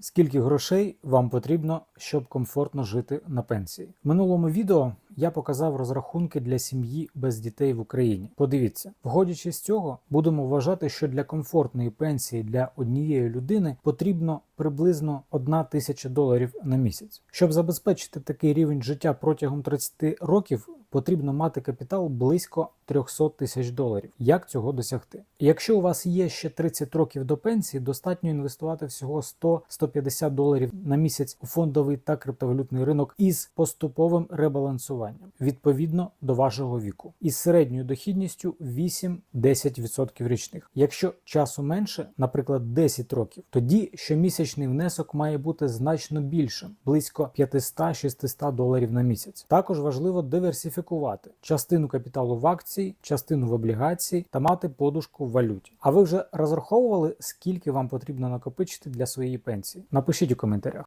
Скільки грошей вам потрібно, щоб комфортно жити на пенсії? В минулому відео я показав розрахунки для сім'ї без дітей в Україні. Подивіться, виходячи з цього, будемо вважати, що для комфортної пенсії для однієї людини потрібно приблизно 1 тисяча доларів на місяць. Щоб забезпечити такий рівень життя протягом 30 років, потрібно мати капітал близько 300 тисяч доларів. Як цього досягти? Якщо у вас є ще 30 років до пенсії, достатньо інвестувати всього 100-150 доларів на місяць у фондовий та криптовалютний ринок із поступовим ребалансуванням відповідно до вашого віку, із середньою дохідністю 8-10% річних. Якщо часу менше, наприклад, 10 років, тоді щомісячний внесок має бути значно більшим, близько 500-600 доларів на місяць. Також важливо диверсифікувати частину капіталу в акції, частину в облігації та мати подушку в валюті. А ви вже розраховували, скільки вам потрібно накопичити для своєї пенсії? Напишіть у коментарях.